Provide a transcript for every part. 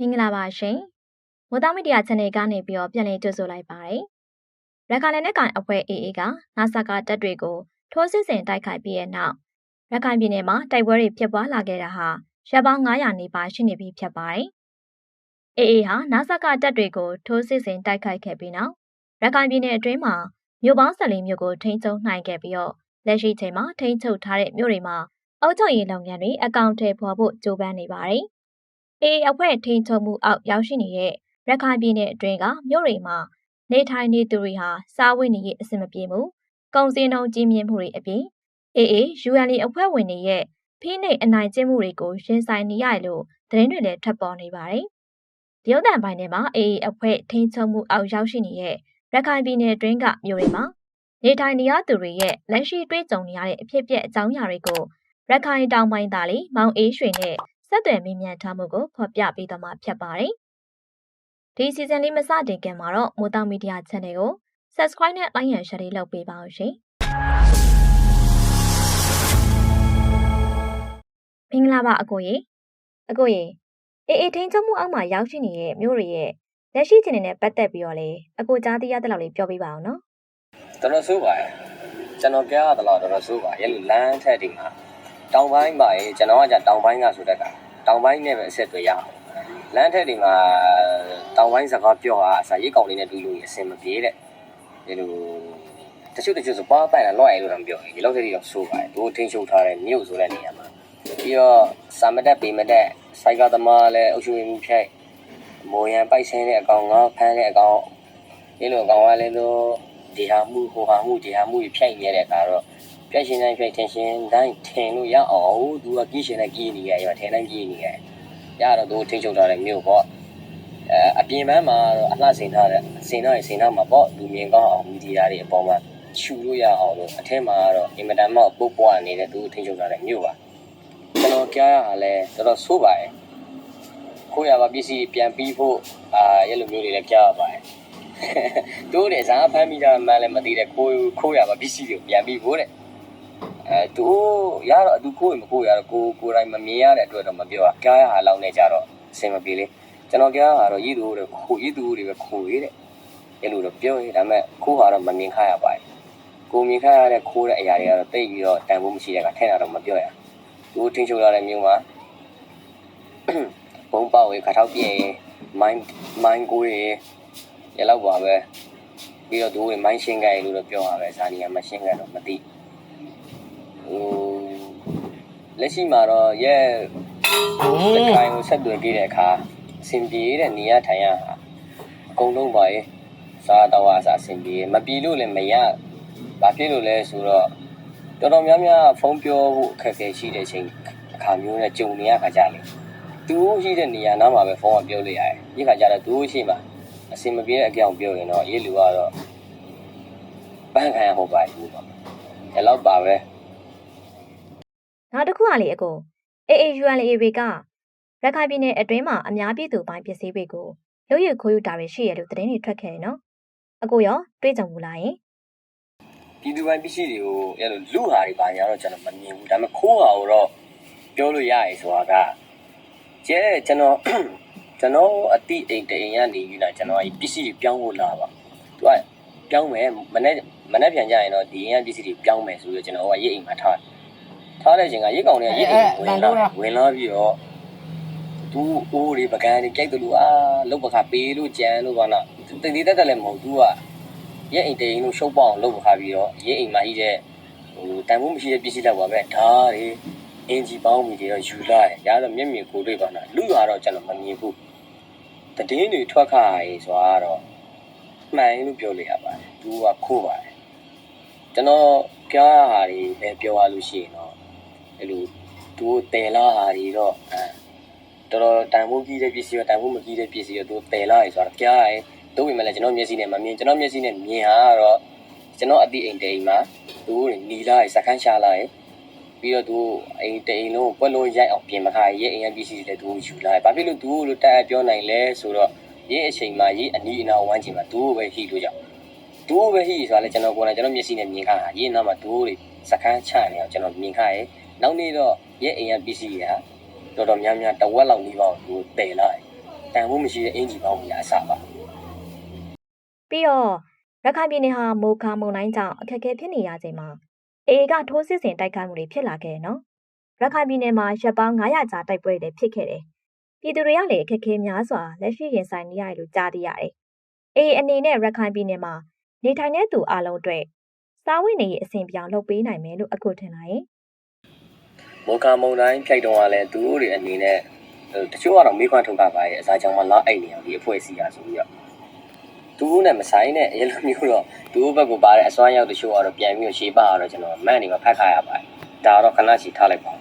မင်္ဂလာပါရှင်။မိုးသားမီဒီယာ channel ကနေပြီးတော့ပြန်လည်ကြိုဆိုလိုက်ပါတယ်။ရခိုင်နယ်နဲ့ကန်အဖွဲ့ AA ကနာဆာကတပ်တွေကိုထိုးစစ်ဆင်တိုက်ခိုက်ပြီးတဲ့နောက်ရခိုင်ပြည်နယ်မှာတိုက်ပွဲတွေဖြစ်ပွားလာခဲ့တာဟာရပ်ပေါင်း900နီးပါးရှိနေပြီဖြစ်ပါတယ်။ AA ဟာနာဆာကတပ်တွေကိုထိုးစစ်ဆင်တိုက်ခိုက်ခဲ့ပြီးနောက်ရခိုင်ပြည်နယ်အတွင်းမှာမြို့ပေါင်း14မြို့ကိုထိန်းချုပ်နိုင်ခဲ့ပြီးတော့လက်ရှိချိန်မှာထိန်းချုပ်ထားတဲ့မြို့တွေမှာအုပ်ချုပ်ရေးလုပ်ငန်းတွေအကောင့်ထဲပေါ်ဖို့ကြိုးပမ်းနေပါတယ်။ AA အဖွဲ့ထိန်းချုပ်မှုအောက်ရောက်ရှိနေတဲ့ရခိုင်ပြည်နယ်အတွင်းကမြို့တွေမှာနေထိုင်နေသူတွေဟာစားဝတ်နေရေးအဆင်မပြေမှုကုန်စည်နှုန်းကြီးမြင့်မှုတွေအပြင် AA UNL အဖွဲ့ဝင်တွေရဲ့ဖိနှိပ်အနိုင်ကျင့်မှုတွေကိုရင်ဆိုင်နေရတယ်လို့သတင်းတွေလည်းထွက်ပေါ်နေပါတယ်။ဒီရုပ်သံပိုင်းထဲမှာ AA အဖွဲ့ထိန်းချုပ်မှုအောက်ရောက်ရှိနေတဲ့ရခိုင်ပြည်နယ်အတွင်းကမြို့တွေမှာနေထိုင်နေရသူတွေရဲ့လက်ရှိတွေ့ကြုံနေရတဲ့အဖြစ်အပျက်အကြောင်းအရာတွေကိုရခိုင်တောင်ပိုင်းသားလေးမောင်အေးရွှေနဲ့ ဆက်သွယ်မေးမြန်းထားမှုကိုဖော်ပြပေးသွားမှာဖြစ်ပါတယ်။ဒီစီဇန်လေးမစတင်ခင်မှာတော့မိုးတောင်မီဒီယာ channel ကို subscribe နဲ့ like and share လေးလုပ်ပေးပါဦးရှင်။မင်္ဂလာပါအကိုရေအကိုရေအေးအေးထင်းချုံမှုအောက်မှာရောက်ရှိနေတဲ့မြို့တွေရဲ့လက်ရှိအခြေအနေနဲ့ပတ်သက်ပြီးတော့လေအကိုကြားသိရတဲ့လောက်လေးပြောပြပါအောင်နော်တော်တော်ဆိုးပါရဲ့ကျွန်တော်ကြားရသလားတော်တော်ဆိုးပါရဲ့လို့လမ်းထက်ဒီမှာတောင်ပိုင်းပါရဲ့ကျွန်တော်ကじゃတောင်ပိုင်းကဆိုတဲ့က တောင်ပိုင်းနဲ့ပဲအဆက်သွယ်ရအောင်လမ်းထက်ဒီမှာတောင်ပိုင်းစကားပြောတာအစာရိတ်ကောင်လေးနဲ့တူလို့အဆင်မပြေတဲ့ဒီလိုတချို့တချို့ဆိုပါပိုင်လာလော့ရဲလို့တော့ပြောရင်ဒီလောက်တည်းတော့ဆိုးပါရဲ့တို့ထင်းချုပ်ထားတဲ့မြို့ဆိုတဲ့နေရာမှာပြီးတော့စာမတက်ပေမတက်စိုက်ကသမားလည်းအုပ်ချုပ်မှုဖြိုက်မော်ရန်ပိုက်ဆင်းတဲ့အကောင်ငါဖမ်းတဲ့အကောင်ဒီလိုအကောင်ကလည်းတော့ဒီဟာမှုဟိုဟာမှုဒီဟာမှုဖြိုက်နေတဲ့အခါတော့ ပြက်ရှင်တိုင်းဖြိုက်ထင်ရှင်တိုင်းထင်လို့ရအောင်သူကကြီးရှင်နဲ့ကြီးနေရတယ်ထင်တိုင်းကြီးနေရတယ်ရတော့သူထိချုပ်ထားတဲ့မြို့ပေါ့အဲအပြင်ပန်းမှာတော့အလှဆင်ထားတဲ့ဆင်ထားရင်ဆင်ထားမှာပေါ့လူမြင်ကောင်းအောင်မီဒီယာတွေအပေါ်မှာခြူလို့ရအောင်လို့အထက်မှာတော့အင်မတန်မှပုတ်ပွားနေတဲ့သူထိချုပ်ထားတဲ့မြို့ပါကျွန်တော်ကြားရတာလဲတော်တော်ဆိုးပါတယ်ခိုးရပါပစ္စည်းပြန်ပြီးဖို့အာရဲ့လိုမျိုးတွေလည်းကြားရပါတယ်တို့တယ်ဇာဖမ်းမိတာမှန်းလည်းမသိတဲ့ခိုးခိုးရပါပစ္စည်းတွေပြန်ပြီးဖို့တဲ့ အဲသူရတော့သူခိုးရင်မခိုးရတော့ကိုကိုယ်တိုင်မမြင်ရတဲ့အတွက်တော့မပြောရကြားရဟာလောက်နေကြတော့အဆင်မပြေလေကျွန်တော်ကြားရဟာတော့ရည်သူတွေခိုးရည်သူတွေပဲခိုးရတဲ့အဲ့လိုတော့ပြောရင်ဒါပေမဲ့ခိုးဟာတော့မမြင်ခရပါတယ်ကိုမြင်ခရတဲ့ခိုးတဲ့အရာတွေကတော့တိတ်ပြီးတော့တန်ဖို့မရှိတဲ့ကထဲတာတော့မပြောရသူထင်းချုပ်ရတဲ့မြို့မှာဘုံပေါက်ရေခါထောက်ပြင်းမိုင်းမိုင်းကိုရေရလောက်ပါပဲပြီးတော့သူတွေမိုင်းရှင်းကြရလို့တော့ပြောပါပဲဇာနီယာမရှင်းကြတော့မသိ ဟိုလက်ရှိမှာတော့ရဲ့တခိုင်ကိုဆက်သွယ်ပြီးတဲ့အခါအဆင်ပြေတဲ့နေရထိုင်ရဟာအကုန်လုံးပါရဲ့စားတော့အစားအဆင်ပြေမပြေလို့လည်းမရဘာဖြစ်လို့လဲဆိုတော့တော်တော်များများဖုန်းပြောဖို့အခက်အခဲရှိတဲ့ချိန်အခါမျိုးနဲ့ကြုံနေရခါကြလေသူရှိတဲ့နေရာနားမှာပဲဖုန်းကပြောလို့ရတယ်ဒီခါကျတော့သူရှိမှာအစင်မပြေတဲ့အကြောင်းပြောရင်တော့ရေးလူကတော့ပန်းခံရဟုတ်ပါဘူးပေါ့ဒီလောက်ပါပဲ။ နောက်တစ်ခုကလေအကို AA UNL ကရခိုင်ပြည်နယ်အတွင်းမှာအများပြည်သူပိုင်းပစ္စည်းတွေကိုလူရခိုးယူတာတွေရှိရလို့သတင်းတွေထွက်ခဲ့တယ်နော်။အကိုရောတွေ့ကြုံဘူးလားယင်ပြည်သူပိုင်းပစ္စည်းတွေကိုအဲ့လိုလူဟာတွေပါညာတော့ကျွန်တော်မမြင်ဘူးဒါပေမဲ့ခိုးဟာကိုတော့ပြောလို့ရရဆိုတာကကျဲကျွန်တော်ကျွန်တော်အတိအိမ်တိမ်ကနေယူလာကျွန်တော်အဲ့ပစ္စည်းတွေပြောင်းဖို့လာပါသူကပြောင်းမယ်မနေ့မနေ့ပြန်ကြရင်တော့ဒီအိမ်ကပစ္စည်းတွေပြောင်းမယ်ဆိုပြီးကျွန်တော်ကရိတ်အိမ်မှာထား ထားတဲ့အချိန်ကရိတ်ကောင်တွေကရိတ်အိမ်ဝင်လာဝင်လာပြီးတော့သူအိုးတွေပကံတွေကြိုက်တယ်လို့အာလုတ်ပခါပေးလို့ကြံလို့ပါတော့တင်တည်တတ်တယ်လည်းမဟုတ်သူကရိတ်အိမ်တိမ်လို့ရှုပ်ပေါအောင်လုတ်ပခါပြီးတော့ရိတ်အိမ်မှာကြီးတဲ့ဟိုတန်ဖိုးမရှိတဲ့ပစ္စည်းတော့ပါပဲဓာတ်တွေအင်ဂျီပေါင်းမီတွေတော့ယူလာတယ်။ဒါတော့မျက်မြင်ကိုယ်တွေ့ပါလား။လူရတော့ကျွန်တော်မမြင်ဘူး။တည်င်းတွေထွက်ခါရေးဆိုတာကတော့မှန်လို့ပြောလို့ရပါတယ်။သူကခိုးပါတယ်။ကျွန်တော်ကြားရဟာတွေလည်းပြောရလို့ရှိရင်တော့ အဲ့လိုသူတဲလာဟာတွေတော့အဲတော်တော်တန်ဖိုးကြီးတဲ့ပစ္စည်းရောတန်ဖိုးမကြီးတဲ့ပစ္စည်းရောသူတဲလာရေးဆိုတာကြားရတယ်။တို့ပေမဲ့လည်းကျွန်တော်မျက်စိနဲ့မမြင်ကျွန်တော်မျက်စိနဲ့မြင်ဟာကတော့ကျွန်တော်အတိအိမ်တိမ်မှာသူတွေနီလာရေးစခန်းရှာလာရေးပြီးတော့သူအိမ်တိမ်လုံးပွက်လုံးရိုက်အောင်ပြင်မခါရေးအိမ်ရပစ္စည်းတွေလည်းသူယူလာတယ်။ဘာဖြစ်လို့သူလို့တက်အပြောနိုင်လဲဆိုတော့ရေးအချိန်မှာရေးအနီးအနားဝမ်းချင်မှာသူပဲဟိလို့ကြောက်။သူပဲဟိဆိုတာလေကျွန်တော်ကိုယ်တိုင်ကျွန်တော်မျက်စိနဲ့မြင်ခါရေးနားမှာသူတွေစကန်းချနေအောင်ကျွန်တော်မြင်ခါရဲ့ နောက်နေ့တော့ရေးအိမ်ရပစ္စည်းတွေဟာတော်တော်များများတဝက်လောက်နီးပါးကိုသူတည်လာတယ်။တန်ဖို့မရှိတဲ့အင်ဂျီပေါင်းကြီးအစားပါပြီးတော့ရခိုင်ပြည်နယ်ဟာမိုခါမုန်တိုင်းကြောင့်အခက်အခဲဖြစ်နေရချိန်မှာအေအေကထိုးစစ်ဆင်တိုက်ခိုက်မှုတွေဖြစ်လာခဲ့တယ်နော်ရခိုင်ပြည်နယ်မှာရပ်ပေါင်း900ကြာတိုက်ပွဲတွေဖြစ်ခဲ့တယ်ပြည်သူတွေကလည်းအခက်အခဲများစွာလက်ရှိရင်ဆိုင်နေရတယ်လို့ကြားသိရတယ်အေအေအနေနဲ့ရခိုင်ပြည်နယ်မှာနေထိုင်တဲ့သူအလုံးအတွက်စားဝတ်နေရေးအဆင်ပြေအောင်လုပ်ပေးနိုင်မယ်လို့အခုထင်လိုက်ရင် မောကာမုန်တိုင်းဖြိုက်တော့ကလည်းသူတို့တွေအနေနဲ့တချို့ကတော့မေးခွန်းထုတ်တာပါရဲ့အစားကြောင့်မလားအိတ်နေအောင်ဒီအဖွဲ့အစည်းอ่ะဆိုပြီးတော့သူတို့နဲ့မဆိုင်တဲ့အဲလိုမျိုးတော့သူတို့ဘက်ကပါတဲ့အစွမ်းရောက်တချို့ကတော့ပြန်ပြီးရှေးပါတော့ကျွန်တော်မန့်နေမှာဖတ်ခါရပါတယ်ဒါတော့ခဏချီထားလိုက်ပါ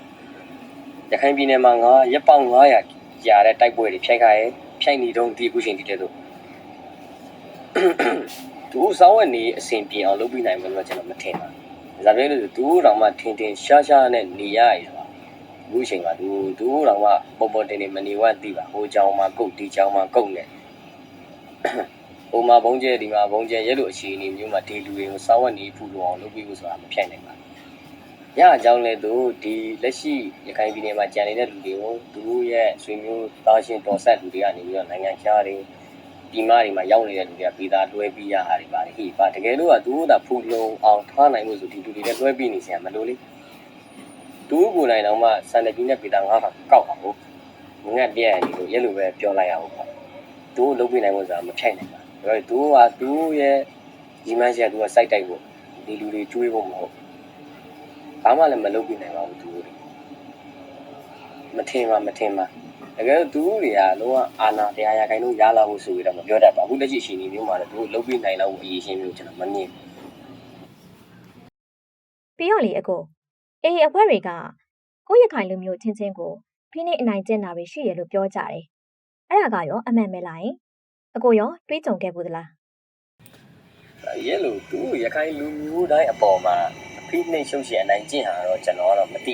ရခိုင်ပြည်နယ်မှာငါရက်ပေါင်900ကြာတဲ့တိုက်ပွဲတွေဖြိုက်ခါရဲ့ဖြိုက်နေတော့ဒီခုချိန်ဒီတဲ့တော့သူစောင်းဝက်နေအစဉ်ပြေအောင်လုပ်ပြီးနိုင်မယ်လို့ကျွန်တော်မထင်ပါဘူးဒါပဲလို့သူတို့တော့မှထင်ထင်ရှားရှားနဲ့နေရရ အခုအချိန်ကသူသူတော့ကပေါ်ပေါ်တင်တင်မနေဝတ်သိပါဟိုကြောင်မှာကုတ်ဒီကြောင်မှာကုတ်နဲ့ဟိုမှာဘုံကျဲဒီမှာဘုံကျဲရဲ့လိုအခြေအနေမျိုးမှာဒီလူတွေကိုစားဝတ်နေဖူလို့အောင်လုပ်ပြီးဖို့ဆိုတာမဖြန့်နိုင်ပါဘူးရအကြောင်းလဲသူဒီလက်ရှိရခိုင်ပြည်နယ်မှာကြံနေတဲ့လူတွေကိုသူတို့ရဲ့ဆွေမျိုးသားချင်းတော်ဆက်လူတွေကနေပြီးတော့နိုင်ငံခြားတွေဒီမတွေမှာရောက်နေတဲ့လူတွေကပြည်သားတွဲပြီးရတာတွေပါတယ်ဟိပါတကယ်လို့ကသူတို့ကဖူလုံအောင်ထားနိုင်လို့ဆိုဒီလူတွေလည်းတွဲပြီးနေစရာမလိုလေ တို့ကိုယ်တိုင်တော့မှစံတကြီးနဲ့ပြည်သား9000ကောက်ပါဘူးငတ်ပြက်နေလို့ရဲလိုပဲပြောလိုက်ရအောင်ပေါ့သူတို့လုပ်ပြီးနိုင်လို့ဆိုတာမဖြိုက်နိုင်ပါဘူးဒါပေမဲ့သူကသူရဲ့ဒီမှန်းစီကသူကစိုက်တိုက်ဖို့ဒီလူတွေကျွေးဖို့မဟုတ်ဘာမှလည်းမလုပ်ပြီးနိုင်ပါဘူးသူတို့မထင်ပါမထင်ပါတကယ်လို့သူတို့တွေကလုံးဝအာနာတရားရခိုင်လို့ရလာဖို့ဆိုပြီးတော့မပြောတတ်ပါဘူးအခုလက်ရှိရှင်နေမျိုးမှာလည်းသူတို့လုပ်ပြီးနိုင်တော့အရေးရှင်းမျိုးကျွန်တော်မမြင်ပြီးတော့လေအကို အေအေအဖွဲ့တွေကကိုယ့်ရခိုင်လူမျိုးချင်းချင်းကိုဖိနှိပ်အနိုင်ကျင့်တာတွေရှိရလို့ပြောကြတယ်အဲ့ဒါကရောအမှန်ပဲလားယင်အကိုရောတွေးကြုံခဲ့ဘူးသလားဘူးရဲလို့သူတို့ရခိုင်လူမျိုးတိုင်းအပေါ်မှာအဖိနှိတ်ရှုပ်ရှင်အနိုင်ကျင့်ဟာတော့ကျွန်တော်ကတော့မသိ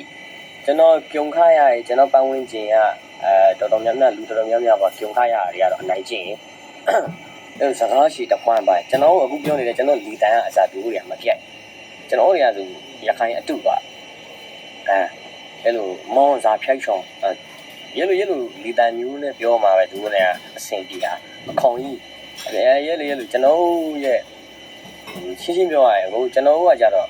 ကျွန်တော်ပြုံခရရဲကျွန်တော်ပတ်ဝန်းကျင်ကအဲတော်တော်များများလူတော်တော်များများပါပြုံခရရတွေကတော့အနိုင်ကျင့်ရင်အဲစကားရှိတခွန်းပိုင်းကျွန်တော်အခုပြောနေတဲ့ကျွန်တော်လီတန်ကအစားသူတို့တွေကမပြတ်ကျွန်တော်တွေကသူရခိုင်အတုပါ အဲအဲ့လိုမောင်းစားဖြိုက်ချောင်းရဲလိုရဲလိုလီတန်မျိုးနဲ့ပြောမှာပဲသူတို့ကအဆင်ပြေတာအခေါင်ကြီးအဲရဲလိုရဲလိုကျွန်တော်ရဲ့ရှင်းရှင်းပြောရရင်ဟိုကျွန်တော်တို့ကကြတော့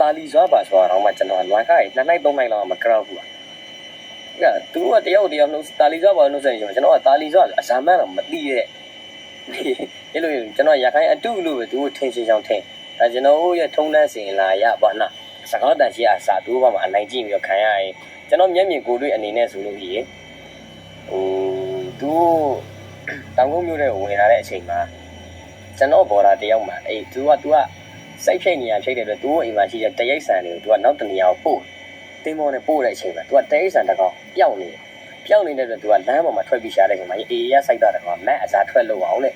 တာလီစွာပါစွာတော့မှကျွန်တော်လွန်ခိုင်းနှစ်နိုင်သုံးနိုင်လောက်မကြောက်ဘူး။အဲ့သူကတယောက်တယောက်နှုတ်တာလီစွာပါနှုတ်ဆက်နေကျွန်တော်ကတာလီစွာအစမ်းမှန်းတော့မသိရဲ့။အဲ့လိုကျွန်တော်ရခိုင်အတုလို့ပဲသူထင်ရှင်းချောင်းထင်။ဒါကျွန်တော်ရဲ့ထုံးတန်းစင်လာရပါနာ။ စကားတန်ရှိအစာတိုးပါမှာအနိုင်ကျင့်ပြီးတော့ခံရရင်ကျွန်တော်မျက်မြင်ကိုယ်တွေ့အနေနဲ့ဆိုလို့ရှိရင်ဟိုသူတောင်ကုန်းမြို့တဲ့ဝင်လာတဲ့အချိန်မှာကျွန်တော်ဘော်ဒါတယောက်မှာအေးသူကသူကစိတ်ဖြိတ်နေရဖြိတ်တယ်အတွက်သူ့အိမ်မှာရှိတဲ့တရိတ်ဆန်တွေကိုသူကနောက်တနေရာကိုပို့တင်းမောနဲ့ပို့တဲ့အချိန်မှာသူကတရိတ်ဆန်တစ်ကောင်ပျောက်နေပျောက်နေတဲ့အတွက်သူကလမ်းပေါ်မှာထွက်ပြီးရှာတဲ့အချိန်မှာအေးရစိုက်တာတကောင်မက်အစားထွက်လို့အောင်လေ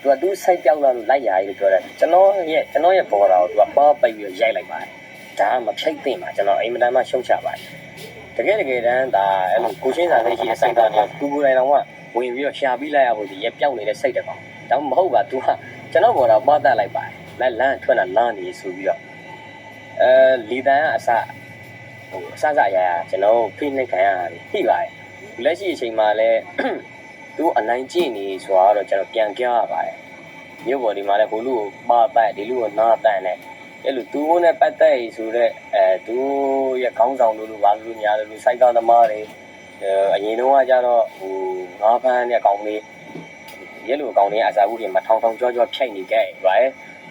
သူကသူ့စိုက်ပျောက်လာလို့လိုက်ရည်လို့ပြောတယ်ကျွန်တော်ရဲ့ကျွန်တော်ရဲ့ဘော်ဒါကိုသူကပေါပိတ်ပြီးရိုက်လိုက်ပါတယ် ဒါကမဖြိတ်သင့်ပါကျွန်တော်အိမ်မတန်းမှရှုံချပါတယ်တကယ်တကယ်တမ်းဒါအဲ့လိုကိုချင်းစာသိရှိတဲ့စိုက်တာတွေက तू ကိုယ်တိုင်တော့ဝင်ပြီးတော့ရှာပြီးလိုက်ရဖို့ဒီရပျောက်နေတဲ့စိတ်တကောင်ဒါမှမဟုတ်ပါ तू ကကျွန်တော်ဘော်တော့ပတ်သက်လိုက်ပါတယ်လက်လန်းထွက်လာလန်းနေဆိုပြီးတော့အဲလီတန်ကအစဟိုအစစရရကျွန်တော်ဖိနှိပ်ခံရတယ်သိပါတယ်လက်ရှိအချိန်မှာလည်းသူအနိုင်ကျင့်နေဆိုတာတော့ကျွန်တော်ပြန်ကြားရပါတယ်မြို့ပေါ်ဒီမှာလည်းဘိုလ်လူကိုပါပတ်ဒီလူကိုနားတန်နဲ့ အဲ့လိုသူနဲ့ပတ်သက်ရဆိုတော့အဲသူရဲ့ခေါင်းဆောင်တို့လိုပါလို့ညာလို့စိုက်ကောင်းသမားတွေအဲအရင်တော့ကကျတော့ဟိုငါးဖန်းနဲ့ကောင်းလေးရဲလူအကောင်တွေအစာဘူးတွေမထောင်ထောင်ကြောကြောဖြိုက်နေကြတယ်ဗျာ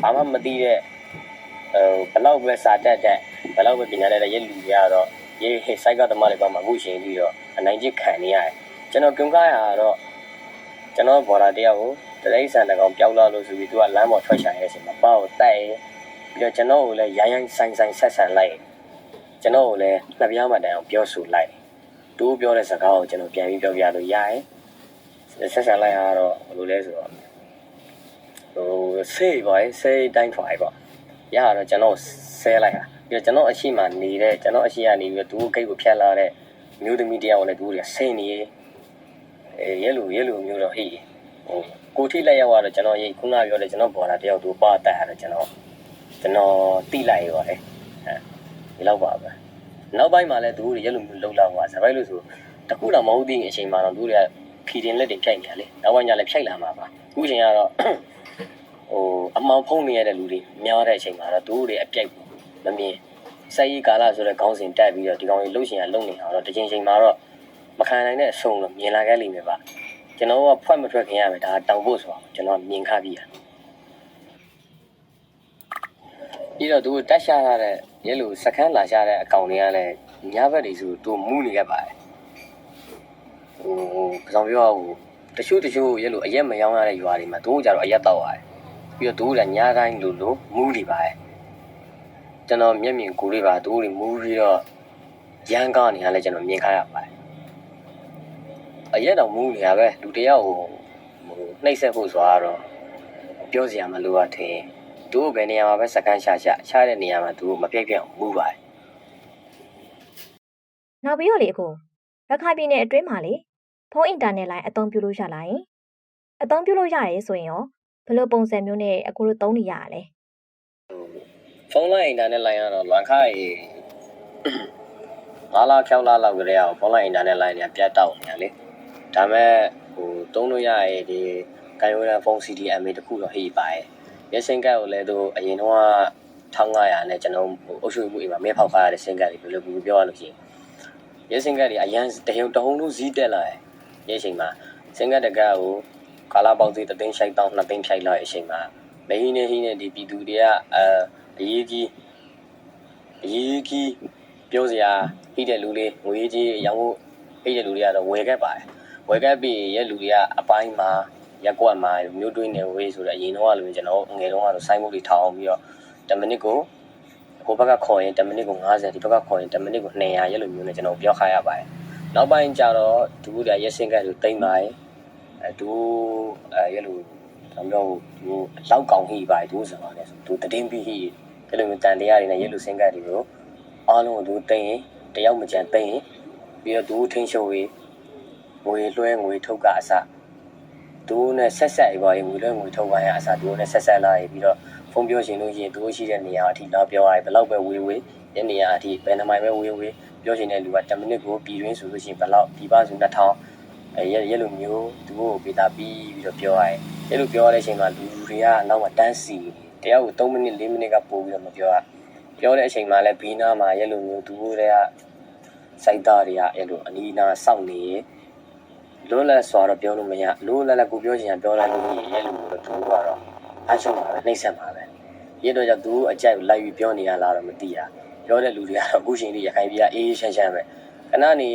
ဘာမှမသိတဲ့ဟိုဘလောက်ပဲစာတက်တက်ဘလောက်ပဲပညာတတ်တဲ့ရဲလူတွေကတော့ရဲဟိစိုက်ကသမားတွေပါမှအခုရှင်ပြီးတော့အနိုင်ကျခံနေရတယ်ကျွန်တော်ကြုံကားရတော့ကျွန်တော်ဘော်ဒါတယောက်ကိုတရိတ်ဆန်တကောင်ပျောက်လာလို့ဆိုပြီးသူကလမ်းပေါ်ထွက်ရှာရဲရှင်မှာပေါ့ကိုတိုက် ပြီးတော့ကျွန်တော်ကိုလည်းရိုင်းရိုင်းဆိုင်ဆိုင်ဆက်ဆန်လိုက်ကျွန်တော်ကိုလည်းနှစ်ပြားမှတိုင်အောင်ပြောဆိုလိုက်တူပြောတဲ့စကားကိုကျွန်တော်ပြန်ပြီးပြောပြလို့ရတယ်ဆက်ဆံလိုက်ရတော့ဘယ်လိုလဲဆိုတော့ဟိုဆေးပါဆေးတိုင်းထွားပေါ့ရတော့ကျွန်တော်ဆဲလိုက်တာပြီးတော့ကျွန်တော်အရှိမနေတဲ့ကျွန်တော်အရှိကနေပြီးတော့သူ့ဂိတ်ကိုဖျက်လာတဲ့မျိုးသမီးတယောက်နဲ့သူတို့ဆင်းနေအဲရဲလူရဲလူမျိုးတော့ဟေးဟိုကိုထိလက်ရောက်တော့ကျွန်တော်ရိတ်ခုနပြောတယ်ကျွန်တော်ပေါ်လာတယောက်သူပါတက်ရတယ်ကျွန်တော် ကျွန်တော်တိလိုက်ရောလေအဲဒီလောက်ပါပဲနောက်ပိုင်းမှာလည်းသူတို့ရဲလူမျိုးလှုပ်လာဟောစပိုက်လို့ဆိုတခုတော့မဟုတ်သေးတဲ့အချိန်မှာတော့သူတို့ကခီတင်လက်တွေဖြိုက်နေရလေနောက်ပိုင်းကျလည်းဖြိုက်လာမှာပါအခုချိန်ကတော့ဟိုအမောင်ဖုံးနေရတဲ့လူတွေများတဲ့အချိန်မှာတော့သူတို့တွေအပြိုက်မမြင်စိုက်ရီကာလဆိုတဲ့ခေါင်းစဉ်တက်ပြီးတော့ဒီကောင်ကြီးလှုပ်ရှင်ရလုံနေအောင်တော့တစ်ချိန်ချိန်မှာတော့မခံနိုင်တဲ့အဆုံလို့မြင်လာခဲ့လိမ့်မယ်ပါကျွန်တော်ကဖွက်မထွက်ခင်ရမယ်ဒါတောင်ဖို့ဆိုတော့ကျွန်တော်မြင်ခပြီးရ ပြီးတော့သူတက်ရှာရတဲ့ရဲလူစကန်းလာရှာတဲ့အကောင်တွေကလည်းညဘက်တွေဆိုသူမူးနေခဲ့ပါတယ်ဟိုဘယ်ဆောင်ပြောဟိုတချို့တချို့ရဲလူအရက်မယောင်းရတဲ့ရွာတွေမှာသူတို့ကြတော့အရက်တော့ရတယ်ပြီးတော့သူတို့လည်းညတိုင်းလို့လို့မူးနေပါရဲ့ကျွန်တော်မျက်မြင်ကိုယ်လေးပါသူတို့တွေမူးပြီးတော့ရန်ကောင်းနေရလဲကျွန်တော်မြင်ခါရပါတယ်အရက်တော့မူးနေရပဲလူတယောက်ဟိုဟိုနှိပ်ဆက်ဖို့ဆိုတော့ပြောစရာမလိုပါထင် သူတို့ဘယ်နေရာမှာပဲစကန်ရှာရှာရှာတဲ့နေရာမှာသူတို့မပြတ်ပြတ်မူးပါတယ်နောက်ပြီးတော့လေအခုရခိုင်ပြည်နယ်အတွင်းမှာလေဖုန်းအင်တာနက်လိုင်းအသုံးပြုလို့ရလာရင်အသုံးပြုလို့ရတယ်ဆိုရင်ရောဘယ်လိုပုံစံမျိုးနဲ့အခုတို့သုံးနေရတာလဲဖုန်းလိုင်းအင်တာနက်လိုင်းကတော့လွန်ခါရီငါးလား၆လားလောက်ကလေးအောင်ဖုန်းလိုင်းအင်တာနက်လိုင်းတွေကပြတ်တောက်နေရလေဒါမဲ့ဟိုတုံးလို့ရရဲ့ဒီကန်ယိုရန်ဖုန်း CDMA တခုတော့ဟိပါရဲ့ ရဲစင်ကတ်ကိုလည်းသူအရင်တော့1500နဲ့ကျွန်တော်ဟိုအုပ်ချုပ်မှုအိမ်မှာမဲဖောက်ခါရတဲ့စင်ကတ်တွေဘယ်လိုပြောပြောရလို့ရှိရင်ရဲစင်ကတ်တွေအရန်တရုံတဟုံလို့ဇီးတက်လာရဲ့ရဲချိန်မှာစင်ကတ်တကတ်ကိုကာလာပေါက်စီတသိန်းရှိုက်တောင်းနှစ်သိန်းဖြိုက်လာရဲ့အချိန်မှာမဟင်းနေဟင်းနေဒီပြည်သူတွေကအဲအရေးကြီးအရေးကြီးပြောစရာဟိတဲ့လူလေးငွေကြီးရောင်းဖို့ဟိတဲ့လူတွေကတော့ဝယ်ခဲ့ပါတယ်ဝယ်ခဲ့ပြီးရဲ့လူတွေကအပိုင်းမှာ ရက်ကွက်မှာမြို့တွင်းနေဝေးဆိုတော့အရင်တော့လိုကျွန်တော်ငယ်တော့ကတော့စိုင်းမုတ်တွေထောင်ပြီးတော့10မိနစ်ကိုဟိုဘက်ကခေါ်ရင်10မိနစ်ကို90ဒီဘက်ကခေါ်ရင်10မိနစ်ကို200ရက်လိုမျိုးနဲ့ကျွန်တော်ပြောခါရပါတယ်နောက်ပိုင်းကျတော့သူတို့ကရက်စင်ကတ်ကိုတိမ့်ပါတယ်အဲသူအဲရက်လိုကျွန်တော်သူလောက်ကောင်ဟိပါတယ်သူဆိုတော့လေသူတည်င်းပြီးဟိအဲ့လိုမျိုးတန်တရားတွေနဲ့ရက်လိုစင်ကတ်တွေကိုအားလုံးကိုသူတိမ့်ရင်တယောက်မကြံတိမ့်ရင်ပြီးတော့သူထင်းရှုပ်ရေးငွေလွှဲငွေထုတ်ကအစ သူနဲ့ဆက်ဆက်အေးပါရင်ငွေလွှဲငွေထုတ်ပါရင်အစားသူနဲ့ဆက်ဆက်လာရင်ပြီးတော့ဖုန်းပြောရှင်လို့ရှိရင်သူရှိတဲ့နေရာအထိလာပြောရတယ်ဘယ်လောက်ပဲဝေးဝေးညနေရအထိဘယ်နှမိုင်ပဲဝေးဝေးပြောရှင်တဲ့လူက10မိနစ်ကိုပြည်တွင်းဆိုလို့ရှိရင်ဘယ်လောက်ဒီပါဆို2000အဲရဲရဲလိုမျိုးသူ့ကိုပေးတာပြီးပြီးတော့ပြောရတယ်ရဲလိုပြောရတဲ့အချိန်မှာလူတွေကအနောက်မှာတန်းစီတယောက်ကို3မိနစ်4မိနစ်ကပို့ပြီးတော့မပြောရပြောတဲ့အချိန်မှာလည်းဘီနာမှာရဲလိုမျိုးသူတို့တွေကစိုက်သားတွေကအဲ့လိုအနီးနားစောင့်နေရင် လုံးလက်စွာတော့ပြောလို့မရလုံးလက်လက်ကိုပြောချင်ရင်ပြောလိုက်လို့ရရဲ့လို့တော့သူကတော့အချုံပါပဲနှိမ့်ဆက်ပါပဲရတော့ကြောင့်သူအကြိုက်လိုက်ပြီးပြောနေရလားတော့မသိတာပြောတဲ့လူတွေကတော့အခုချိန်လေးရခိုင်ပြည်ကအေးအေးချမ်းချမ်းပဲခဏနေ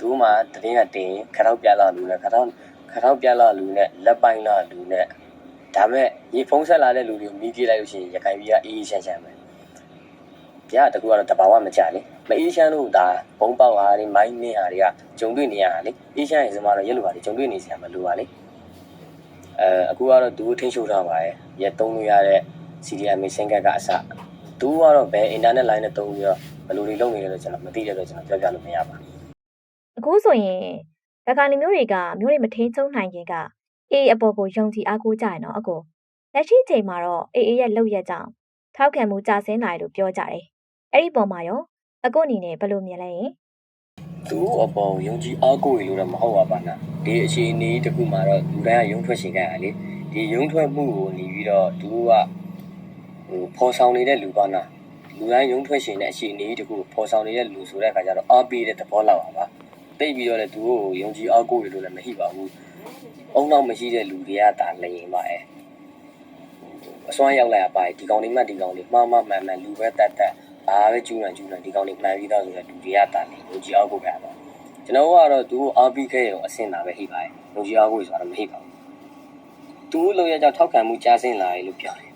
သူမှတည်င်းကတင်ခထောက်ပြလာလူနဲ့ခထောက်ခထောက်ပြလာလူနဲ့လက်ပိုင်းလာလူနဲ့ဒါမဲ့ရေဖုံးဆက်လာတဲ့လူတွေကိုမိပြေးလိုက်လို့ရှိရင်ရခိုင်ပြည်ကအေးအေးချမ်းချမ်းပဲ ပြတကူကတော့တဘာဝမကြလေမအေးချမ်းလို့ဒါဘုံပေါက်ဟာတွေမိုင်းနေဟာတွေကဂျုံတွေ့နေရတာလေအေးချမ်းရင်စမှာတော့ရက်လိုပါလေဂျုံတွေ့နေစရာမလိုပါလေအဲအခုကတော့သူထင်းရှိုးထားပါရဲ့ရက်သုံးလို့ရတဲ့ CDMA စင်ကတ်ကအစသူကတော့ဘယ် internet line နဲ့သုံးပြီးတော့ဘယ်လိုတွေလုပ်နေလဲလို့ကျွန်တော်မသိတဲ့အတွက်ကျွန်တော်ပြောပြလို့မရပါဘူးအခုဆိုရင်ရခိုင်လူမျိုးတွေကမျိုးတွေမထိန်ချုံနိုင်ခင်ကအေးအပေါ်ကိုယုံကြည်အားကိုးကြရနော်အခုလက်ရှိချိန်မှာတော့အေးအေးရဲ့လောက်ရက်ကြောင့်ထောက်ခံမှုကျဆင်းလာတယ်လို့ပြောကြတယ် အဲ့ဒီပုံမှာရောအခုအနေနဲ့ဘယ်လိုမြင်လဲယင်သူ့အပေါ်ယုံကြည်အားကိုးရလို့တော့မဟုတ်ပါဘူးနာဒီအခြေအနေတစ်ခုမှာတော့လူတိုင်းကယုံထွက်ရှင်ကြရလေဒီယုံထွက်မှုကိုနေပြီးတော့သူကဟိုဖော်ဆောင်နေတဲ့လူပါနာလူတိုင်းယုံထွက်ရှင်တဲ့အခြေအနေတစ်ခုကိုဖော်ဆောင်နေတဲ့လူဆိုတဲ့အခါကျတော့အားပေးတဲ့သဘောလောက်ပါပါတိတ်ပြီးတော့လည်းသူကိုယုံကြည်အားကိုးရလို့လည်းမရှိပါဘူးအုံနောက်မရှိတဲ့လူတွေကဒါလျင်ပါအဲအစွမ်းရောက်လာရပါဒီကောင်လေးမှဒီကောင်လေးမှားမှမှန်မှန်လူပဲတတ်တတ် ဘာပဲကျူးနံကျူးနံဒီကောင်လေးမှန်ပြီးသားဆိုတဲ့လူတွေကဒါလျင်ယုံကြည်အားကိုးကြပါကျွန်တော်ကတော့သူကိုအားပေးခဲ့ရုံအဆင်သာပဲဟိပါတယ်ယုံကြည်အားကိုးဆိုတာမရှိပါဘူးသူ့လုံရကြောင့်ထောက်ခံမှုကြားစင်းလာရလို့ပြောတယ်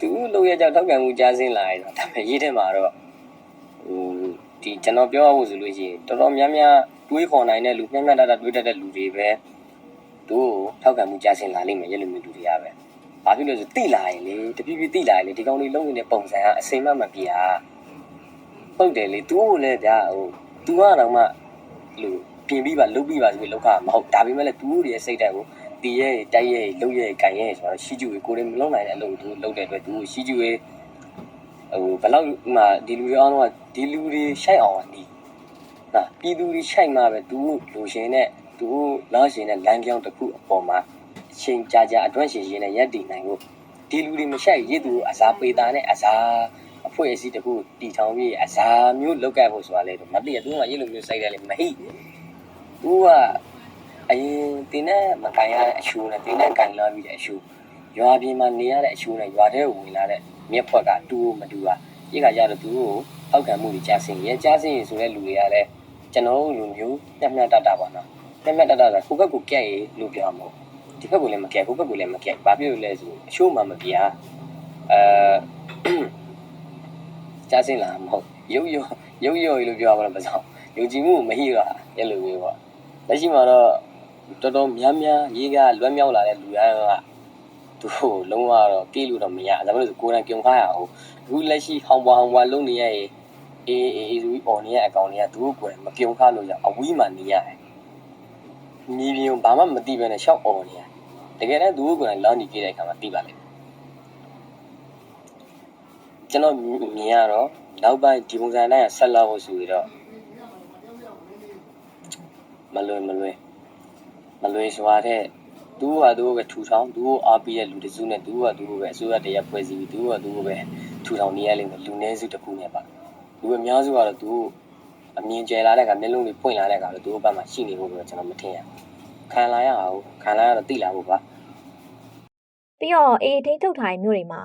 သူ့လုံရကြောင့်ထောက်ခံမှုကြားစင်းလာရတော့ဒါပေမဲ့ရေးထဲမှာတော့ဟိုဒီကျွန်တော်ပြောရဖို့ဆိုလို့ရှိရင်တော်တော်များများတွေးခေါ်နိုင်တဲ့လူမျက်မျက်တတတွေးတတ်တဲ့လူတွေပဲသူ့ကိုထောက်ခံမှုကြားစင်းလာလိမ့်မယ်ရဲ့လိုမျိုးလူတွေကပဲ ဘာဖြစ်လို့လဲဆိုတိလာရင်လေတပြည့်ပြည့်တိလာရင်လေဒီကောင်လေးလုံနေတဲ့ပုံစံကအစိမ့်မမပြာဟုတ်တယ်လေသူ့ကိုလည်းဗျာဟို तू ကတော့မှလူပြင်ပြီးပါလုတ်ပြီးပါဆိုပြီးလောက်ခါမဟုတ်ဒါပေမဲ့လည်း तू ရဲ့စိတ်ဓာတ်ကိုတီးရဲ့တိုက်ရဲ့လုတ်ရဲ့ကန်ရဲ့ဆိုတော့ရှိကျူကိုကိုယ်လည်းမလုံနိုင်တဲ့အလုပ်ကို तू လုတ်တဲ့အတွက် तू ရှိကျူရဲ့ဟိုဘယ်လောက်မှဒီလူတွေအားလုံးကဒီလူတွေရှိုက်အောင်ကနေဟာပြည်သူတွေရှိုက်မှပဲ तू လူရှင်နဲ့ သူလာရှင်တဲ့လမ်းကြောင်းတစ်ခုအပေါ်မှာ အချိန်ကြာကြာအတွန့်ရှင်ရှင်နဲ့ရက်တည်နိုင်ဖို့ဒီလူတွေမရှိုက်ရည်သူအစားပေတာနဲ့အစားအဖွဲ့အစည်းတစ်ခုတီထောင်ပြီးအစားမျိုးလောက်ကပ်ဖို့ဆိုတာလေမသိရသူကရည်လိုမျိုးစိုက်တယ်လေမဟိသူကအရင်တင်းနဲ့မကန်ရတဲ့အရှူနဲ့တင်းနဲ့ကန်လာပြီးတဲ့အရှူရွာပြည်မှာနေရတဲ့အရှူနဲ့ရွာထဲကိုဝင်လာတဲ့မြက်ဖွက်ကတူမတူပါဒီကကြတော့သူကိုအောက်ခံမှုတွေကြားစင်ရဲကြားစင်ဆိုတဲ့လူတွေကလည်းကျွန်တော်တို့လူမျိုးမျက်မျက်တတပါနော်မျက်မျက်တတဆိုကိုဘက်ကိုကြက်ရလို့ပြောမှာ ဒီဘက်ကိုလည်းမကြက်ကိုဘက်ကိုလည်းမကြက်ဘာဖြစ်လို့လဲဆိုအရှိုးမှမပြာအဲကြားစင်လာမဟုတ်ရုပ်ရုပ်ရုပ်ရုပ်လို့ပြောရမှာမဆောင်ယုံကြည်မှုမဟိရအဲ့လိုမျိုးပေါ့လက်ရှိမှာတော့တော်တော်များများရေးကလွတ်မြောက်လာတဲ့လူရန်ကသူ့ကိုလုံးဝတော့ပြေးလို့တော့မရဒါပေမဲ့ကိုယ်တိုင်ပြုံခါရအောင်အခုလက်ရှိဟောင်ပွားဟောင်ပွားလုံးနေရရင်အေးအေးအေးဆိုပြီးអော်နေတဲ့အကောင်တွေကသူ့ကိုယ်တိုင်မပြုံခါလို့ရအဝီးမှနေရတယ်မြေပြင်ဘာမှမသိဘဲနဲ့ရှောက်អော်နေရတယ် တကယ်တမ်းသူ့ကိုယ်တိုင်လောင်းနေကြတဲ့အခါမှာသိပါလိမ့်မယ်ကျွန်တော်မြင်ရတော့နောက်ပိုင်းဒီပုံစံတိုင်းကဆက်လာဖို့ဆိုပြီးတော့မလွယ်မလွယ်မလွယ်စွာတဲ့သူကသူ့ကိုပဲထူထောင်သူ့ကိုအားပေးတဲ့လူတစုနဲ့သူကသူ့ကိုပဲအစိုးရတရားဖွဲ့စည်းပြီးသူကသူ့ကိုပဲထူထောင်နေရလိမ့်မယ်လူနည်းစုတစ်ခုနဲ့ပါလူအများစုကတော့သူ့ကိုအမြင်ကျလာတဲ့အခါမျက်လုံးတွေပွင့်လာတဲ့အခါတော့သူ့ဘက်မှာရှိနေဖို့ပဲကျွန်တော်မထင်ရဘူး ခံလာရအောင်ခံလာရတော့သိလာဖို့ပါပြီးတော့အေးထိန်းချုပ်ထားတဲ့မြို့တွေမှာ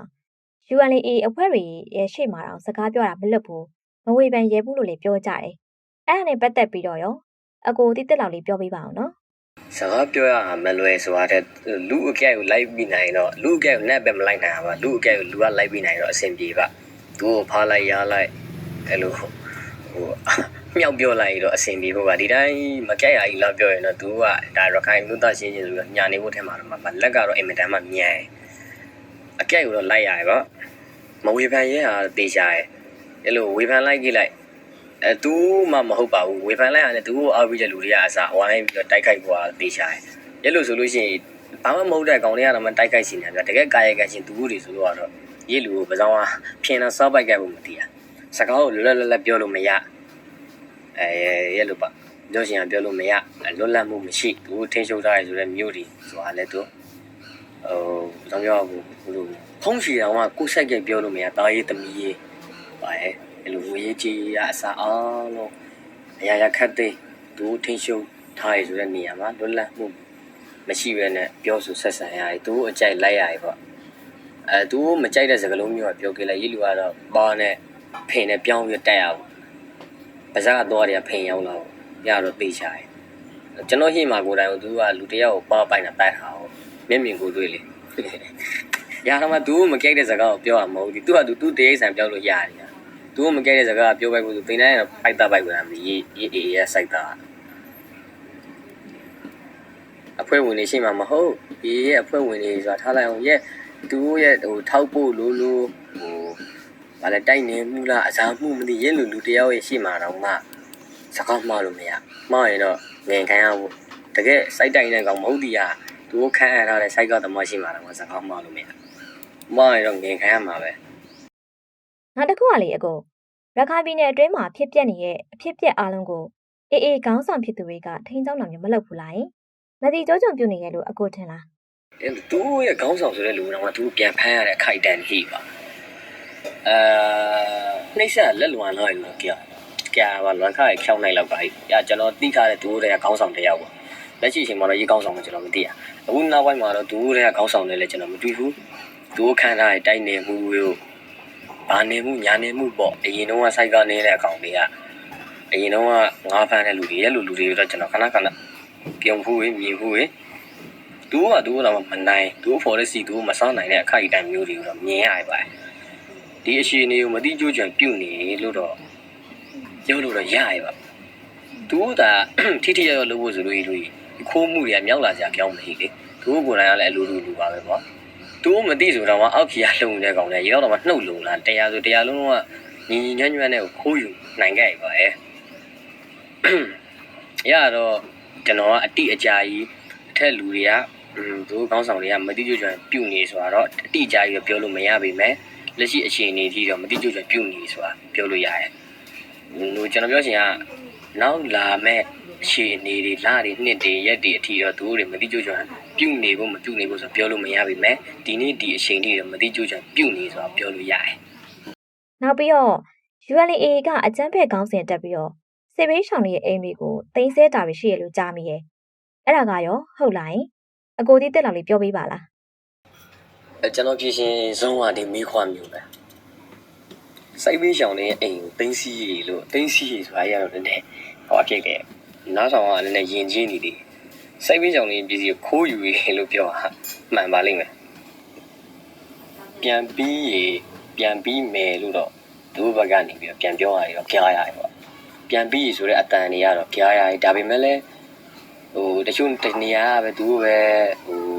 UNLA အဖွဲ့တွေရဲ့ရှေ့မှာတော့စကားပြောတာမလွတ်ဘူးမဝေဖန်ရဲဘူးလို့လည်းပြောကြတယ်အဲ့ဒါနဲ့ပတ်သက်ပြီးတော့ရောအကိုတိတက်လောက်လေးပြောပေးပါအောင်နော်စကားပြောရတာမလွယ်ဆိုတာတဲ့လူအကဲကိုလိုက်ပြီးနိုင်တော့လူအကဲကိုနဲ့ပဲမလိုက်နိုင်ပါလူအကဲကိုလူကလိုက်ပြီးနိုင်တော့အဆင်ပြေပါသူ့ကိုဖားလိုက်ရလိုက်အဲ့လိုဟို မြောက်ပြောလိုက်တော့အဆင်ပြေဖို့ပါဒီတိုင်းမကဲရကြီးလောက်ပြောရင်တော့သူကဒါရခိုင်လူသားချင်းချင်းဆိုတော့ညာနေဖို့ထဲမှာတော့မလက်ကတော့အင်မတန်မှမြန်အကဲကိုတော့လိုက်ရတယ်ပေါ့မဝေဖန်ရဲဟာတေချာရဲ့အဲ့လိုဝေဖန်လိုက်ကြည့်လိုက်အဲသူမှမဟုတ်ပါဘူးဝေဖန်လိုက်ရတယ်သူကိုအားပေးတဲ့လူတွေကအစားဝိုင်းပြီးတော့တိုက်ခိုက်သွားတေချာရဲ့အဲ့လိုဆိုလို့ရှိရင်ဘာမှမဟုတ်တဲ့ကောင်တွေကတော့မတိုက်ခိုက်စီနေပြတကယ်ကာယကချင်းသူတွေဆိုတော့ရေးလူကိုပစောင်းအားဖြင်းတော့စောက်ပိုက်ကဖို့မသိရစကားကိုလွတ်လွတ်လပ်လပ်ပြောလို့မရ အဲရဲ့လို့ပါပြောရှင်ကပြောလို့မရလွတ်လပ်မှုမရှိသူထင်းရှုပ်ထားရဆိုတဲ့မျိုးတွေဆိုတာလည်းသူဟိုဘာပြောရဘူးဘလို့ဖုံးရှည်တော်ကကိုယ်ဆိုင်ကပြောလို့မရတာရေးသမီးရေးပါရဲ့အဲ့လိုဝေးကြီးရအစားအောင်လို့အရာရာခတ်သိသူထင်းရှုပ်ထားရဆိုတဲ့နေရာမှာလွတ်လပ်မှုမရှိဘဲနဲ့ပြောဆိုဆက်ဆံရတယ်သူအကြိုက်လိုက်ရတယ်ပေါ့အဲသူမကြိုက်တဲ့စကားလုံးမျိုးကပြောခဲ့လိုက်ရေးလူကတော့ပါနဲ့ဖင်နဲ့ပြောင်းပြီးတက်ရအောင် ပါဇက်ကတော့တွေကဖင်ရောက်လာရတော့သိချာတယ်ကျွန်တော်ရှိမှကိုယ်တိုင်ကသူကလူတယောက်ကိုပါပိုင်တာတိုက်တာဟုတ်မျက်မြင်ကိုတွေ့လေရတော့မှသူမကြိုက်တဲ့စကားကိုပြောရမဟုတ်ဘူးသူကသူသူတရိတ်ဆန်ပြောလို့ရတယ်သူမကြိုက်တဲ့စကားပြောပိုက်ဖို့သူတင်တိုင်းတော့ပိုက်တာပိုက်ကွာမရေးရေးအေးရစိုက်တာအဖွဲ့ဝင်တွေရှိမှမဟုတ်ဒီရဲ့အဖွဲ့ဝင်တွေဆိုတာထားလိုက်အောင်ရဲ့သူရဲ့ဟိုထောက်ဖို့လို့လို့ဟို ဘာလဲတိုက်နေမှုလားအစားမှုမသိရဲ့လူလူတယောက်ရဲ့ရှိမှတော့မှစကားမှားလို့မရမှားရင်တော့ငင်ခံရဖို့တကယ်စိုက်တိုင်တဲ့ကောင်မဟုတ်ဒီဟာသူခံရထားတဲ့စိုက်ကသမားရှိမှတော့စကားမှားလို့မရမှားရင်တော့ငင်ခံရမှာပဲနောက်တစ်ခုကလေအကိုရခိုင်ပြည်နယ်အတွင်းမှာဖြစ်ပျက်နေတဲ့အဖြစ်ပျက်အလုံးကိုအေးအေးခေါင်းဆောင်ဖြစ်သူတွေကထိန်းချောင်းတာမျိုးမလုပ်ဘူးလားယင်မတိကြိုးကြုံပြုတ်နေရဲ့လို့အကိုထင်လားအဲ့သူရဲ့ခေါင်းဆောင်ဆိုတဲ့လူကတော့သူပြန်ဖမ်းရတဲ့အခိုက်အတန့်ဟိပါ အဲနှိမ့်ဆက်လက်လွန်လာလို့ကြာကြာပါလွန်ခါရဖြောင်းနိုင်လောက်ပါဟိ။အဲကျွန်တော်သိထားတဲ့သူတို့ရဲ့ခေါင်းဆောင်တစ်ယောက်ပေါ့။လက်ရှိအချိန်မှာတော့ရေးခေါင်းဆောင်မှကျွန်တော်မသိရ။အခုနောက်ပိုင်းမှာတော့သူတို့ရဲ့ခေါင်းဆောင်တွေလည်းကျွန်တော်မတွေ့ဘူး။သူတို့ခံထားတဲ့တိုက်နေမှုမျိုးဘာနေမှုညာနေမှုပေါ့။အရင်တော့စိုက်ကနေတဲ့အကောင်တွေကအရင်တော့ငါးဖမ်းတဲ့လူတွေရဲ့လူလူတွေတော့ကျွန်တော်ခဏခဏပြုံဖူးဝေးမြင်ဖူးဝေးသူကသူကတော့မနိုင်သူဖော်တဲ့စီသူမစောင်းနိုင်တဲ့အခိုက်အတန့်မျိုးတွေကိုတော့မြင်ရပါတယ် ဒီအရှင်တွေကိုမတိကျကြံပြုတ်နေလို့တော့ပြောလို့တော့ရရပါသူကထိထိရောက်ရောက်လုပ်ဖို့ဆိုလို့လူကြီးခိုးမှုတွေကမြောက်လာကြကြောင်းမရှိလေသူကိုယ်တိုင်ကလည်းအလိုလိုလူပါပဲပေါ့သူမသိဆိုတော့မှအောက်ခီရလုံနေတဲ့ကောင်တွေရောက်တော့မှနှုတ်လုံလာတရားဆိုတရားလုံးကညီညီညွတ်ညွတ်နဲ့ခိုးယူနိုင်ခဲ့ပါရဲ့ရတော့ကျွန်တော်ကအတိအကြာကြီးအထက်လူတွေကอืมသူကောင်းဆောင်တွေကမတိကျကျပြုတ်နေဆိုတာတော့အတိအကျကြီးပြောလို့မရပါပဲ လက်ရှိအခြေအနေကြီးတော့မတိကျကျပြုတ်နေဆိုတာပြောလို့ရတယ်ဟိုကျွန်တော်ပြောချင်ကနောက်လာမဲ့အခြေအနေတွေလတွေနှစ်တွေရက်တွေအထိတော့သူတို့တွေမသိကြကြပြုတ်နေဖို့မပြုတ်နေဖို့ဆိုပြောလို့မရပါမယ်ဒီနေ့ဒီအချိန်တွေတော့မသိကြကြပြုတ်နေဆိုတော့ပြောလို့ရတယ်နောက်ပြီးတော့ ULA ကအကြမ်းဖက်ခေါင်းစဉ်တက်ပြီးတော့စစ်ဘေးရှောင်တွေရဲ့အိမ်တွေကိုတင်ဆဲတာတွေရှိရလို့ကြားမိရဲ့အဲ့ဒါကရောဟုတ်လားယင်အကိုသေးတက်လောက်လေးပြောပေးပါလား အဲကျွန်တော်ဖြစ်ရှင်ဇုံးကဒီမိခွာမျိုးပဲစိုက်ပေးရှောင်တဲ့အိမ်ကိုတင်းစီရီလို့တင်းစီရီဆိုတာရတော့လည်းဟောဖြစ်ခဲ့နားဆောင်ကလည်းယဉ်ကျေးနေသေးစိုက်ပေးရှောင်တဲ့ပစ္စည်းကိုခိုးယူရေလို့ပြောတာမှန်ပါလိမ့်မယ်ပြန်ပြီးရေပြန်ပြီးမယ်လို့တော့သူ့ဘက်ကနေပြီးတော့ပြန်ပြောရတယ်တော့ကြားရတယ်ပေါ့ပြန်ပြီးရေဆိုတဲ့အတန်တွေကတော့ကြားရတယ်ဒါပေမဲ့လည်းဟိုတချို့တနေရာကပဲသူပဲဟို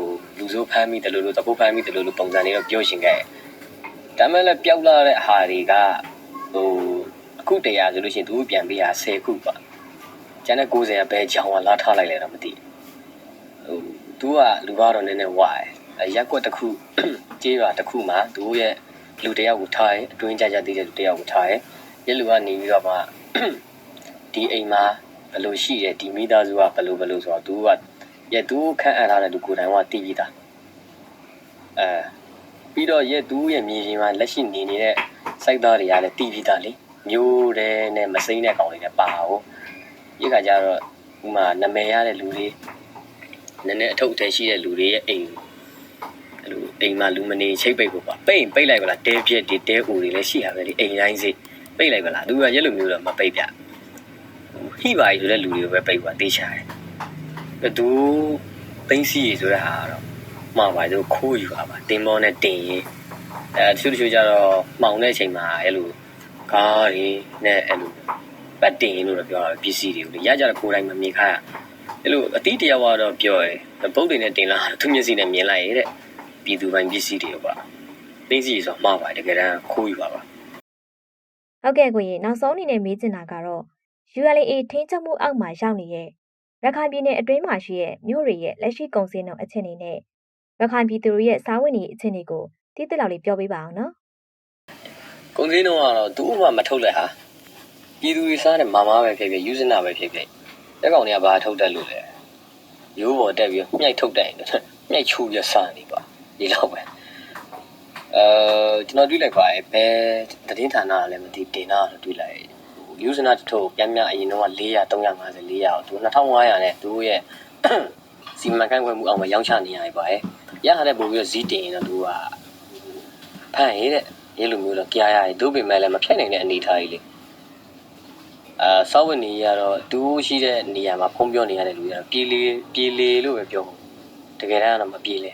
လူစိုးဖမ်းမိတယ်လို့လို့တပုတ်ဖမ်းမိတယ်လို့လို့ပုံစံတွေတော့ပြောရှင်ခဲ့ဒါမဲ့လည်းပျောက်လာတဲ့ဟာတွေကဟိုအခုတရာဆိုလို့ရှိရင်သူပြန်ပြီးရ10ခုပါကျန်တဲ့90ကဘယ်ကြောင်ကလာထားလိုက်လဲတော့မသိဘူးဟိုသူကလူကတော့နည်းနည်းဝါတယ်ရက်ကွက်တစ်ခုကြေးရွာတစ်ခုမှာသူရဲ့လူတယောက်ကိုထားရင်အတွင်းကြကြသေးတဲ့လူတယောက်ကိုထားရင်ရက်လူကနေပြီးတော့မှဒီအိမ်မှာဘယ်လိုရှိတယ်ဒီမိသားစုကဘယ်လိုဘယ်လိုဆိုတော့သူက ရက်သူခန့်အပ်ထားတဲ့လူကိုယ်တိုင်ကတည်ပြီးသားအဲပြီးတော့ရက်သူရဲ့မြေပြင်မှာလက်ရှိနေနေတဲ့စိုက်သားတွေကလည်းတည်ပြီးသားလေမျိုးတဲ့နဲ့မစိမ့်တဲ့ကောင်တွေလည်းပါဟုတ်ဒီခါကျတော့ဥမာနာမည်ရတဲ့လူတွေနည်းနည်းအထုပ်အထည်ရှိတဲ့လူတွေရဲ့အိမ်အဲ့လိုအိမ်မှာလူမနေချိတ်ပိတ်ကိုပါပိတ်ရင်ပိတ်လိုက်ပါလားတဲပြက်တွေတဲအိုတွေလည်းရှိရပဲလေအိမ်တိုင်းစိပိတ်လိုက်ပါလားသူကရက်လိုမျိုးတော့မပိတ်ပြဟိပါရီဆိုတဲ့လူတွေကိုပဲပိတ်ပါတေးချတယ်ဘ သူသိန်းစီရီဆိုတဲ့ဟာကတော့မှာပါသူခိုးယူပါပါတင်းမောနဲ့တင်ရင်အဲတချို့တချို့ကျတော့မှောင်တဲ့အချိန်မှာအဲ့လိုကားတွေနဲ့အဲ့လိုပတ်တင်ရင်လို့တော့ပြောတာပစ္စည်းတွေကိုလေရကြတော့ကိုယ်တိုင်မမြင်ခါရအဲ့လိုအတိတယောက်ကတော့ပြောရဲပုတ်တွေနဲ့တင်လာသူမျက်စိနဲ့မြင်လိုက်ရတဲ့ပြည်သူပိုင်းပစ္စည်းတွေပါသိန်းစီရီဆိုမှာပါတကယ်တမ်းခိုးယူပါပါဟုတ်ကဲ့ကိုကြီးနောက်ဆုံးအနေနဲ့မေးချင်တာကတော့ ULA ထိန်းချုပ်မှုအောက်မှာရောက်နေတဲ့ ရခိုင်ပြည်နယ်အတွင်းမှာရှိတဲ့မြို့တွေရဲ့လက်ရှိကုန်စည်နှုန်းအခြေအနေနဲ့ရခိုင်ပြည်သူတွေရဲ့စားဝတ်နေရေးအခြေအနေကိုတိတိလောက်လေးပြောပေးပါအောင်နော်ကုန်စည်နှုန်းကတော့သူ့ဥမာမထုတ်လက်ဟာပြည်သူတွေစားတဲ့မာမာပဲဖြစ်ဖြစ်ယူဇနာပဲဖြစ်ဖြစ်တက်ကောင်တွေကဘာထုတ်တတ်လို့လဲရိုးပေါ်တက်ပြီးမြှိုက်ထုတ်တတ်ရင်မြှိုက်ချူရစားနေပါဒီလောက်ပဲအဲကျွန်တော်တွေ့လိုက်ပါရဲ့ဘယ်သတင်းဌာနကလည်းမသိတင်တာတော့တွေ့လိုက် ယူဇနာတစ်ထုပ်ပြန်ပြန်အရင်တော့400 350 400သူ2500နဲ့သူရဲ့စီမံကန့်ကွက်မှုအောင်မရောင်းချနေရပါရဲ့ရရတဲ့ပုံပြီးတော့ဇီးတင်ရင်တော့သူကဖန်ရတဲ့ရေလိုမျိုးတော့ကြားရတယ်တို့ပေမဲ့လည်းမဖြတ်နိုင်တဲ့အနေအထားကြီးလေအာစောက်ဝင်နေရတော့တူရှိတဲ့နေရာမှာဖုံးပြောနေရတဲ့လူတွေကတော့ပြေးလေပြေးလေလို့ပဲပြောတကယ်တမ်းတော့မပြေးလေ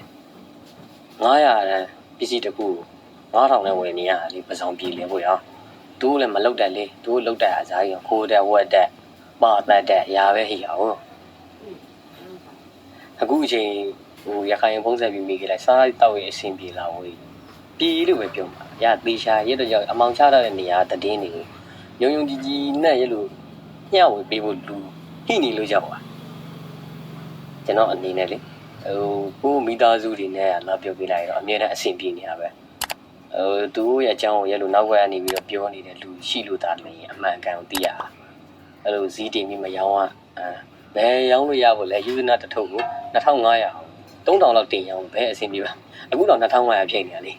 900တန်းပစ္စည်းတစ်ခု9000နဲ့ဝယ်နေရတယ်လေပစောင်ပြေးလေဖို့ရ တူလည်းမလောက်တတ်လေတူလောက်တတ်အားစားရင်ခိုးတဲ့ဝက်တဲ့ပါတတ်တဲ့ရာပဲဟိအောင်အခုအချိန်ဟိုရခိုင်ဖုံးဆက်ပြီးမိခဲ့လိုက်စားတောက်ရဲ့အဆင်ပြေလာဝေးပြည်လို့ပဲပြောမှာရသေချာရတော့ကြောင့်အမောင်ချတဲ့နေရာတည်င်းနေညုံညုံကြီးကြီးနဲ့ရလို့ညှဝေပေးဖို့လူဟိနေလို့ကြောက်ပါကျွန်တော်အနေနဲ့လေဟိုကိုမိသားစုတွေနဲ့လာပြောပြလိုက်တော့အမြဲတမ်းအဆင်ပြေနေတာပဲ ဟိုသူရဲ့အကြောင်းကိုရလို့နောက်ွယ်ကနေပြီးတော့ပြောနေတဲ့လူရှိလို့ဒါလည်းအမှန်ကန်ကိုသိရအဲ့လိုဇီးတင်ပြီးမရောอ่ะအဲဘယ်ရောင်းလို့ရဖို့လဲယူဇနာတစ်ထုပ်ကို2500 3000လောက်တင်ရောင်းဘယ်အဆင်ပြေပါအခုတော့2500ဖြစ်နေရလေ